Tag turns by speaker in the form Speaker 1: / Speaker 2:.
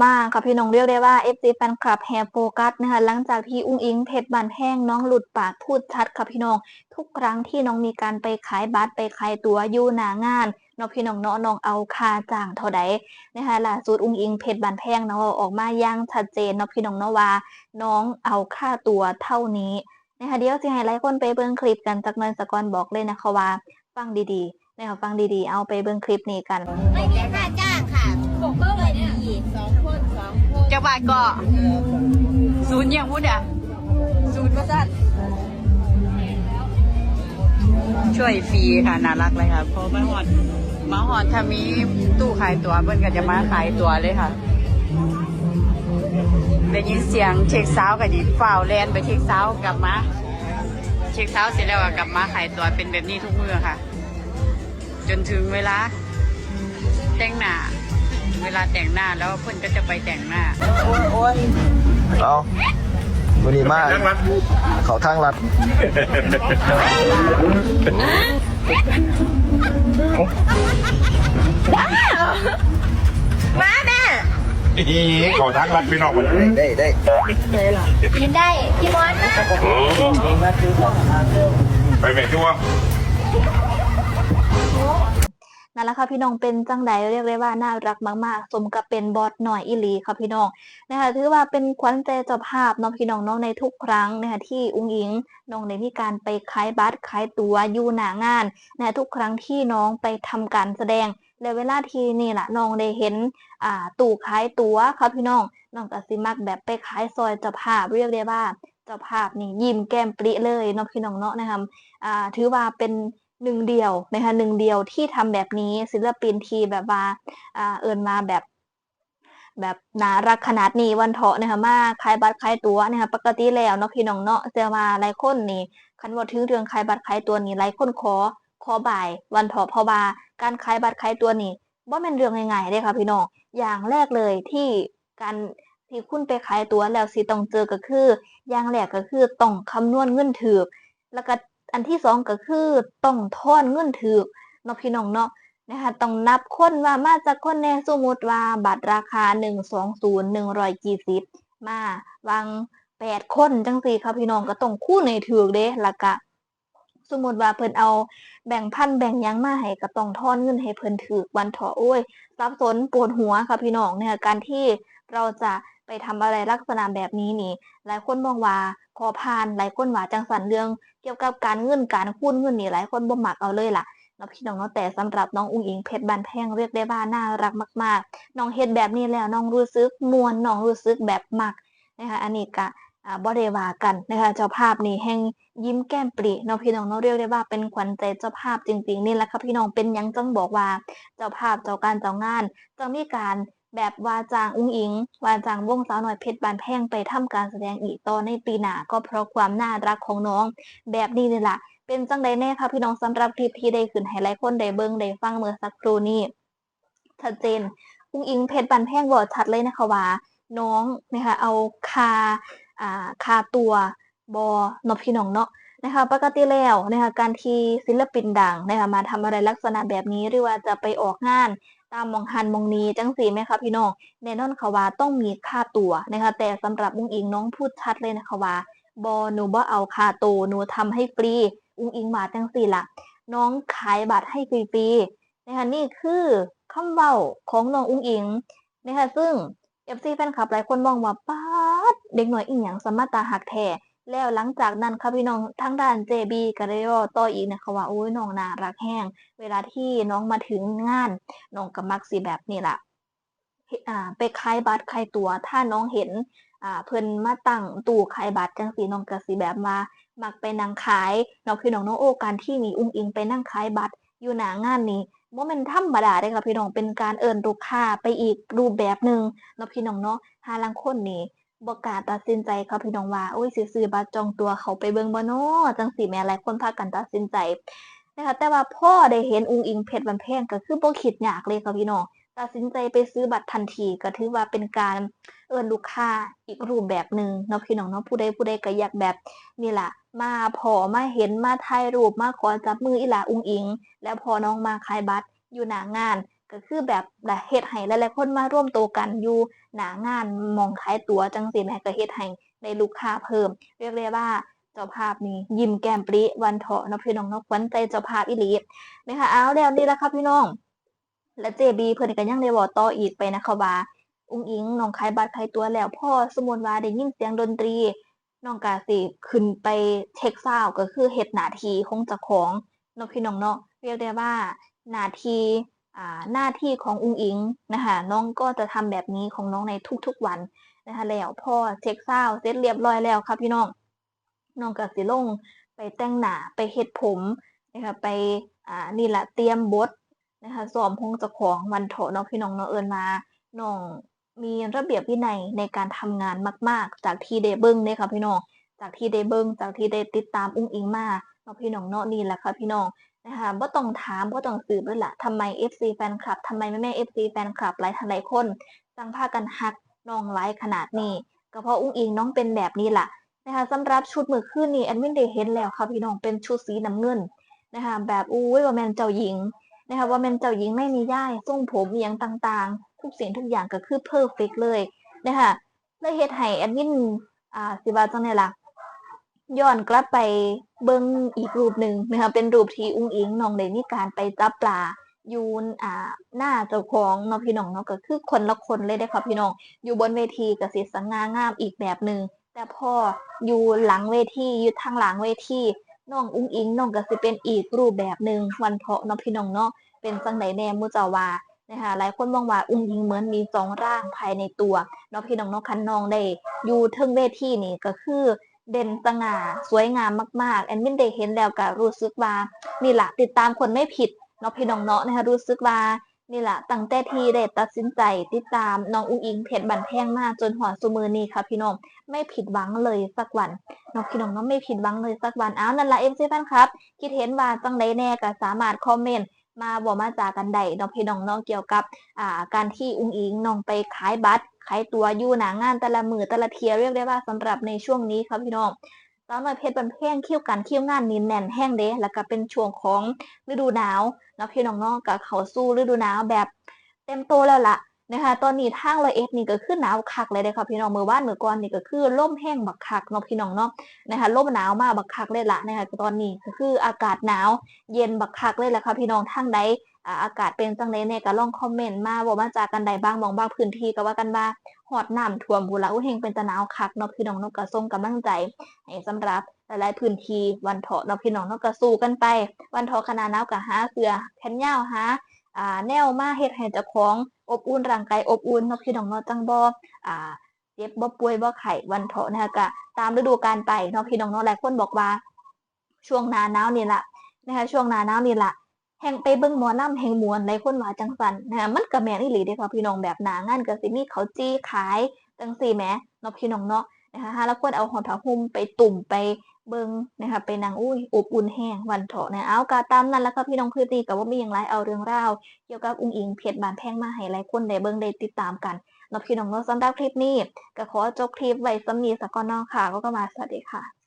Speaker 1: มาค่ะพี่น้องเรียกได้ว่า FC แฟนคลับแฮโฟกัสนะคะหลังจากที่อุ้งอิงเพชรบานแพงน้องหลุดปากพูดชัดค่ะพี่น้อง ทุกครั้งที่น้องมีการไปขายบัตรไปขายตั๋วยู่หนางานเนาะพี่น้องเนาะน้องเอาค่าจ้างเท่าใดนะคะล่าสุดอุ้งอิงเพชรบานแพงเนาะออกมาย่างชัดเจนเนาะพี่น้องเนาะว่า น้องเอาค่าตั๋วเท่านี้นะคะเดี๋ยวสิให้หลายคนไปเบิ่งคลิปกันจากนั้นสกอนบอกเลยนะคะว่า ฟังดีๆนะคะฟังดีๆ เอาไปเบิ่งคลิปนี้กัน
Speaker 2: จัง
Speaker 3: หวัดก็ศูนย์ยังพูดอะศูนย์ประจันช่วยฟรีค่ะน่ารักเลยค่ะเพอมาหอดมาหอดถ้ามีตู้ขายตัวเพิ่อนก็จะมาขายตัวเลยค่ะได้ยินเสียงเช็คเช้ากับดีฝ่าวแลนไปเช็คเช้ากลับมาเช็คเช้าเสร็จแล้วกลับมาขายตัวเป็นแบบนี้ทุกมื้อค่ะ จนถึงเวลาแต่งหน้า เวลาแต่งหน้าแล้วเพื่อนก็จะไปแต่งหน้า
Speaker 4: เอาวันนี้มากเขาทางรัด
Speaker 2: มาแม่
Speaker 5: นี่ขอทักรักพี่น้องมัน
Speaker 4: ได้ได้
Speaker 2: ยินได้พี่มอนนะ
Speaker 5: ไปแม่ตัว
Speaker 1: นั่นแหละค่ะพี่น้องเป็นจังใดเรียกได้ว่าน่ารักมากๆ สมกับเป็นบอสหน่อยอีหลีค่ะพี่น้องนะคะถือว่าเป็นขวัญใจเจ้าภาพน้องพี่น้องเน้องในทุกครั้งนะคะที่อุ้งอิงน้องในมีการไปขายบัตรขายตั๋วอยู่หน้างานนะคะทุกครั้งที่น้องไปทำการแสดงและเวลาที่นี่แหละน้องได้เห็นอ่าตู่ขายตั๋วค่ะพี่น้องน้องก็สิมักแบบไปขายซอยเจ้าภาพเรียกได้ว่าเจ้าภาพนี่ยิ้มแก้มปริเลยน้องพี่น้องเนาะนะคะอ่าถือว่าเป็น หนึ่งเดียวนะคะหนึ่งเดียวที่ทำแบบนี้ศิลปินทีแบบว่าอ่าเอินมาแบบแบบนารักขนาดนี้วันเถาะนะคะมาขายบัตรขายตัวนะคะปกติแล้วเนาะพี่น้องเนาะเสียว่าหลายคนนี่คันว่าถึงเรื่องขายบัตรขายตัวนี่หลายคนขอขอบ่าย วันเถาะพราะว่าการขายบัตรขายตัวนี่บ่แม่นเรื่องง่ายๆเด้ค่ะพี่น้องอย่างแรกเลยที่การที่คุณไปขายตัวแล้วสิต้องเจอก็คือ อย่างแรกก็คือต้องคำนวณเงินถูกแล้วก็ อันที่สองก็คือต้องทอนเงินถูกเนาะพี่น้องเนาะนะคะต้องนับคนว่ามาจากคนแน่สมมุติว่าบัตรราคาหนึ่งสองศูนย์หนึ่งร้อยกี่สิบมาวางแปดคนจังสี่ค่ะพี่น้องก็ต้องคู่ในถูกเด้ล้วก็สมมติว่าเพิ่นเอาแบ่งพันแบ่งยังมาให้ก็ต้องทอนเงินให้เพิ่นถูกวันถาะโอ้ยสับสนปวดหัวค่ะพี่น้องเนี่ยการที่เราจะ ทำอะไรลักษณะแบบนี้นี่ หลายคนมองว่าขอผ่านหลายคนว่าจังสันเรื่องเกี่ยวกับการเงินการคูณเงินนี่หลายคนบ่มักเอาเลยล่ะเนาะพี่น้องเนาะแต่สำหรับน้องอุ้งอิงเพชรบานแพงเรียกได้ว่าน่ารักมาก ๆ น้องเฮ็ดแบบนี้แล้วน้องรู้สึกมวนน้องรู้สึกแบบมักนะคะอันนี้ก็อ่าบ่ได้ว่ากันนะคะเจ้าภาพนี่แห่งยิ้มแก้มปริเนาะพี่น้องเนาะเรียกได้ว่าเป็นขวัญใจเจ้าภาพจริง ๆ นี่แหละค่ะพี่น้องเป็นยังจังบอกว่าเจ้าภาพเจ้าการเจ้างานจะมีการ แบบว่าจางอุ้งอิงว่าจางวงสาวหน้อยเพชรบานแพงไปทำการแสดงอีกต่อในปีหน้าก็เพราะความน่ารักของน้อง แบบนี้นี่ล่ะ เป็นจังใดแน่ค่ะพี่น้องสำหรับคลิปที่ได้ขึ้นให้หลายคนได้เบิ่งได้ฟังเมื่อสักครู่นี้ชัดเจนอุ้งอิงเพชรบันแพงบอกชัดเลยนะคะว่าน้องนะคะเอาคาอ่าคาตัวบอนาะพี่น้องเนาะนะคะปกติแล้วนะคะการที่ศิลปินดังนะคะมาทำอะไรลักษณะแบบนี้หรือว่าจะไปออกงาน ตามมองหันมองนี้จังสีไหมคะพี่น้องแน่นอนค่ะว่าต้องมีค่าตัวนะคะแต่สำหรับอุ้งอิงน้องพูดชัดเลยนะคะว่าบอหนูบ่เอาค่าโตวหนูทำให้ฟรีอุ้งอิงมาจังสีละน้องขายบัตรให้ฟรีๆนะคะนี่คือคำเว้าของน้องอุ้งอิงนะคะซึ่งเอฟซีแฟนคลับหลายคนมองว่าป้าดเด็กหน่อยอีหยังสามาตาหักแท้ แล้วหลังจากนั้นค่ะพี่น้องทางด้าน JB ก็ได้รอต่ออีกนะคะว่าโอ้ยน้องน่ารักแห้ง เวลาที่น้องมาถึงงานน้องก็มักสิแบบนี้ล่ะไปขายบัตรขายตั๋วถ้าน้องเห็นเพิ่นมาตั้งตู้ขายบัตรจังสีน้องก็สิแบบมามักไปนั่งขายเนาะพี่น้องเนาะโอ้การที่มีอุ้งอิงไปนั่งขายบัตรอยู่หน้างานนี้บ่แม่นธรรมดาเด้ค่ะพี่น้องเป็นการเอิ้นลูกค้าไปอีกรูปแบบหนึ่งเนาะพี่น้องเนาะหาลางคนนี่ บ่กล้าตัดสินใจค่ะพี่น้องว่าโอ้ยสิซื้อบัตรจองตัวเขาไปเบิ่งบ่เนาะจังสิแม่หลายคนพากันตัดสินใจนะคะแต่ว่าพ่อได้เห็นอุงอิงเพชรบันแพงก็คือบ่คิดยากเลยค่ะพี่น้องตัดสินใจไปซื้อบัตรทันทีก็ถือว่าเป็นการเอิ้นลูกค้าอีกรูปแบบหนึ่งเนาะพี่น้องเนาะผู้ใดผู้ใดก็อยากแบบนี่ล่ะมาพอมาเห็นมาถ่ายรูปมาขอจับมืออีหลาอุงอิง แล้วพอน้องมาขายบัตรอยู่หน้างาน ก็คือแบบเฮ็ดให้หลายๆคนมาร่วมตัวกันอยู่หน้างานมองขายตัวจังซี่แหมก็เฮ็ดให้ได้ลูกค้าเพิ่ม เรียกได้ว่าเจ้าภาพนี่ยิ้มแก้มปริวันเถาะนะพี่น้องเนาะขวัญใจเจ้าภาพอีหลีนะคะเอาแล้วนี่ละครับพี่น้อง และเจบีเพิ่นก็ยังได้บอกต่ออีกไปนะคะว่าอุ้งอิงน้องขายบัตรขายตัวแล้วพ่อสมมุติว่าได้ยินเสียงดนตรีน้องกาสิขึ้นไปเช็คซาวด์ก็คือเฮ็ดหน้าทีของเจ้าของนพี่น้องเนาะเรียกได้ว่าหนาที หน้าที่ของอุ้งอิงนะคะน้องก็จะทำแบบนี้ของน้องในทุกๆวันนะคะแล้วพ่อเช็คซาวด์เสร็จเรียบร้อยแล้วครับพี่น้องน้องก็สิลงไปแต่งหน้าไปเฮ็ดผมนะคะไปอ่านี่แหละเตรียมบทนะคะซ้อมของจ้าของวันเถาะเนาะพี่น้องเนาะเอิ้นมาน้องมีระเบียบวินัยในการทำงานมาก ๆ จากที่ได้เบิ้งเนี่ยค่ะพี่น้องจากที่ได้เบิ้งจากที่ได้ติดตามอุ้งอิงมาเนาะพี่น้องเนาะนี่แหละค่ะพี่น้อง นะคะบ่ต้องถามบ่ต้องสืบเลยล่ะทำไม FC แฟนคลับทำไมแม่แม่ FC แฟนคลับหลายท่านหลายคนจังพากันฮักน้องหลายขนาดนี้ก็เพราะอุ้งอิงน้องเป็นแบบนี้ล่ะนะคะสำหรับชุดมื้อคืนนี้แอดมินได้เห็นแล้วค่ะพี่น้องเป็นชุดสีน้ำเงินนะคะแบบอุ้ยว่าแมนเจ้าหญิงนะคะว่าแมนเจ้าหญิงไม่มีย่ายทรงผมอหยังต่างๆ ทุกสิ่งทุกอย่างก็คือเพอร์เฟกเลยนะคะเลยเฮ็ดให้แอดมินอ่าสิว่าจังได๋ล่ะ ย้อนกลับไปเบิ่งอีกรูปหนึ่งนะคะเป็นรูปที่อุ้งอิงน้องได้มีการไปจับปลายู่อ่าหน้าเจ้าของเนาะพี่น้องเนาะก็คือคนละคนเลยเด้ค่ะพี่น้อง อยู่บนเวทีก็สิสง่างามอีกแบบหนึ่งแต่พออยู่หลังเวทีอยู่ทางหลังเวทีน้องอุ้งอิงน้องก็สิเป็นอีกรูปแบบหนึ่งวันเพาะเนาะพี่น้องเนาะเป็นจังไดแน่มู่เจ้าวานะคะหลายคนมองว่าอุ้งอิงเหมือนมีสองร่างภายในตัวเนาะพี่น้องเนาะคันน้องได้อยู่เทิงเวทีนี่ก็คือ เด่นสง่าสวยงามมากๆแอนมินได้เห็นแล้วก็รู้สึกว่านี่แหละติดตามคนไม่ผิดเนาะพี่น้องเนาะนะคะรู้สึกว่านี่แหละตั้งแต่ที่ได้ตัดสินใจติดตามน้องอุ้งอิงเพชรบันแพงมาจนหัวสุมือนี้ค่ะพี่น้องไม่ผิดหวังเลยสักวันเนาะพี่น้องเนาะไม่ผิดหวังเลยสักวันอ้าวนั่นละเอ็มซีแฟนครับ คิดเห็นว่าจังไดแน่ก็สามารถคอมเมนต์มาบอกมาจากกันได้เน้องพี่น้องเน้องเกี่ยวกับอ่าการที่อุ้งอิงน้องไปขายบัตรายตัวอยู่หนางานแต่ละมือแต่ละเทียเรียกได้ว่าสำหรับในช่วงนี้ครับพี่น้องสาวน้เพชรบันเพ่งคิ้วกันคิ้วงานนินแน่นแห้งเด้แล้วก็เป็นช่วงของฤดูหนาวเนาะพี่น้องเน้องกับเขาสู้ฤดูหนาวแบบเต็มตัวแล้วล่ะนะคะตอนนี้ทางร้อยเอ็ดนี่ก็คือหนาวคักเลยเด้อค่ะพี่น้องมือบ้านมือก่อนนี่ก็คือล่มแห้งบักคักเนาะพี่น้องเนาะนะคะล่มหนาวมากบักคักเลยละนะคะตอนนี้ก็คืออากาศหนาว เย็นบักคักเลยแหละค่ะพี่น้องทางใด อากาศเป็นจังไดเนี่ยก็ลองคอมเมนต์มาบอกมาจากกันใดบ้างมองบ้างพื้นที่ก็ว่ากันว่าฮอดน้ำท่วมบุละอุเฮงเป็นตะนาวคักเนาะพี่น้องนาะก็ส่งกำลังใจให้สำหรับหลายๆพื้นที่วันเถาะเนาะพี่น้องนาะก็สู้กันไป วันเถาะคณะหนาวก็หาเสือแขนยาวหาอ่าแนวมาเฮ็ดให้เจ้าของอบอุ่นร่างกายอบอุ่นเนาะพี่น้องเนาะจังบ่อ่าเจ็บบ่ป่วยบ่ไข้วันเถาะนะคะก็ตามฤดูกาลไปเนาะพี่น้องเนาะหลายคนบอกว่า ช่วงหน้าหนาวนี่ล่ะนะคะช่วงหน้าหนาวนี่ล่ะ แห่งไปเบิ่งหมอลำแห่งมวนหลายคนว่าจังสันนะคะมันก็แม่นอีหลีเด้อค่ะพี่น้องแบบหนางานก็สิมีเขาจี้ขายจังซี่แหมเนาะพี่น้องเนาะนะคะแล้วคนเอาหอมผ้าห่มไปตุ่มไปเบิ่งนะคะไปนางอุ้ยอบอุ่นแห้งวันเถาะนะเอากาตามนั้นแล้วค่ะพี่น้องคือตีกับว่ามีอย่างไรเอาเรื่องราวเกี่ยวกับอุ้งอิงเพชรบานแพงมาให้หลายคนได้เบิ่งได้ติดตามกันเนาะพี่น้องเนาะสำหรับคลิปนี้ก็ขอจบคลิปไว้สำนีสักก่อนเนาะค่ะก็มาสวัสดีค่ะ